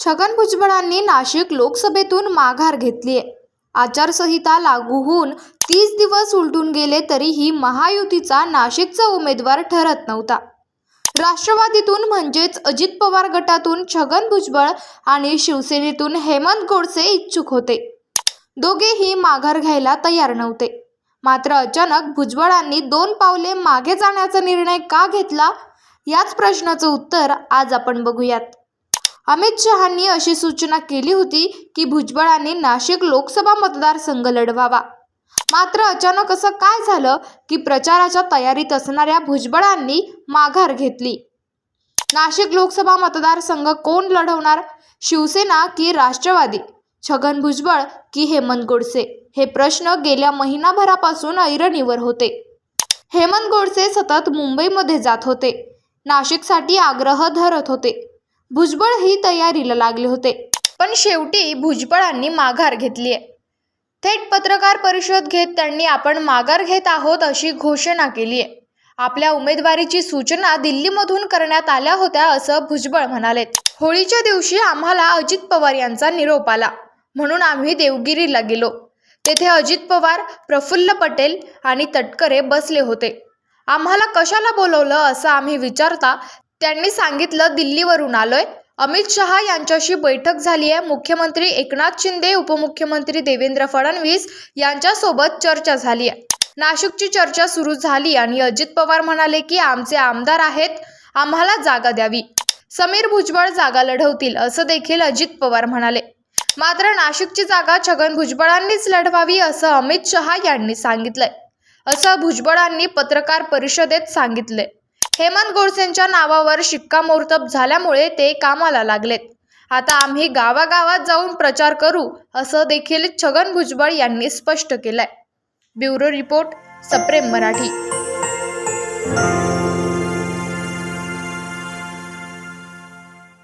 छगन भुजबळांनी नाशिक लोकसभेतून माघार घेतलीय आचारसंहिता लागू होऊन तीस दिवस उलटून गेले तरीही महायुतीचा नाशिकचा उमेदवार ठरत नव्हता. राष्ट्रवादीतून म्हणजेच अजित पवार गटातून छगन भुजबळ आणि शिवसेनेतून हेमंत गोडसे इच्छुक होते. दोघेही माघार घ्यायला तयार नव्हते. मात्र अचानक भुजबळांनी दोन पावले मागे जाण्याचा निर्णय का घेतला? याच प्रश्नाचं उत्तर आज आपण बघूयात. अमित शहांनी अशी सूचना केली होती की भुजबळांनी नाशिक लोकसभा मतदारसंघ लढवावा. मात्र अचानक असं काय झालं की प्रचाराच्या तयारीत असणाऱ्या भुजबळांनी माघार घेतली. नाशिक लोकसभा मतदारसंघ कोण लढवणार? शिवसेना की राष्ट्रवादी? छगन भुजबळ की हेमंत गोडसे? हे प्रश्न गेल्या महिनाभरापासून ऐरणीवर होते. हेमंत गोडसे सतत मुंबईमध्ये जात होते. नाशिकसाठी आग्रह धरत होते. भुजबळ ही तयारीला लागले होते. पण शेवटी भुजबळांनी माघार घेतली आहे थेट पत्रकार परिषद घेत त्यांनी आपण माघार घेत आहोत अशी घोषणा केली आहे आपल्या उमेदवारीची सूचना दिल्लीमधून करण्यात आल्या होत्या असं भुजबळ म्हणालेत होळीच्या दिवशी आम्हाला अजित पवार यांचा निरोप आला. म्हणून आम्ही देवगिरीला गेलो. तेथे अजित पवार प्रफुल्ल पटेल आणि तटकरे बसले होते. आम्हाला कशाला बोलवलं असं आम्ही विचारता त्यांनी सांगितलं दिल्लीवरून आलोय. अमित शहा यांच्याशी बैठक झाली आहे. मुख्यमंत्री एकनाथ शिंदे उपमुख्यमंत्री देवेंद्र फडणवीस यांच्यासोबत चर्चा झाली आहे. नाशिकची चर्चा सुरू झाली आणि अजित पवार म्हणाले की आमचे आमदार आहेत. आम्हाला जागा द्यावी. समीर भुजबळ जागा लढवतील असं देखील अजित पवार म्हणाले. मात्र नाशिकची जागा छगन भुजबळांनीच लढवावी असं अमित शहा यांनी सांगितलंय. असं भुजबळांनी पत्रकार परिषदेत सांगितलंय. हेमंत गोडसेंच्या नावावर शिक्कामोर्तब झाल्यामुळे ते कामाला लागलेत. आता आम्ही गावागावात जाऊन प्रचार करू असं देखील छगन भुजबळ यांनी स्पष्ट केलंय. ब्युरो रिपोर्ट सप्रेम मराठी.